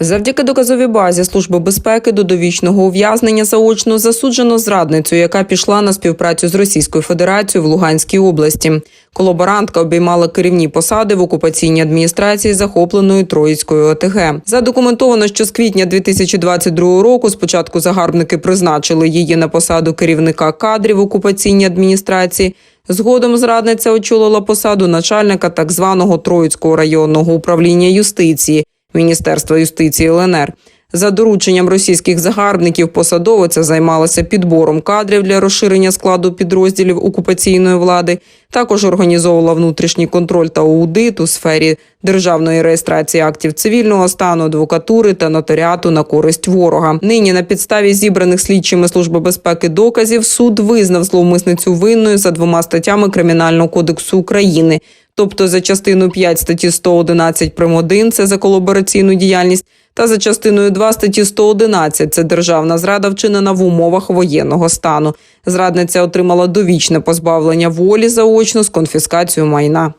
Завдяки доказовій базі Служби безпеки до довічного ув'язнення заочно засуджено зрадницю, яка пішла на співпрацю з Російською Федерацією в Луганській області. Колаборантка обіймала керівні посади в окупаційній адміністрації захопленої Троїцької ОТГ. Задокументовано, що з квітня 2022 року спочатку загарбники призначили її на посаду керівника кадрів в окупаційній адміністрації. Згодом зрадниця очолила посаду начальника так званого Троїцького районного управління юстиції Міністерства юстиції ЛНР. За дорученням російських загарбників посадовиця займалася підбором кадрів для розширення складу підрозділів окупаційної влади. Також організовувала внутрішній контроль та аудит у сфері державної реєстрації актів цивільного стану, адвокатури та нотаріату на користь ворога. Нині на підставі зібраних слідчими служби безпеки доказів суд визнав зловмисницю винною за двома статтями Кримінального кодексу України. Тобто за частину 5 статті 111 прим. 1 – це за колабораційну діяльність, та за частиною 2 статті 111 – це державна зрада, вчинена в умовах воєнного стану. Зрадниця отримала довічне позбавлення волі заочно з конфіскацією майна.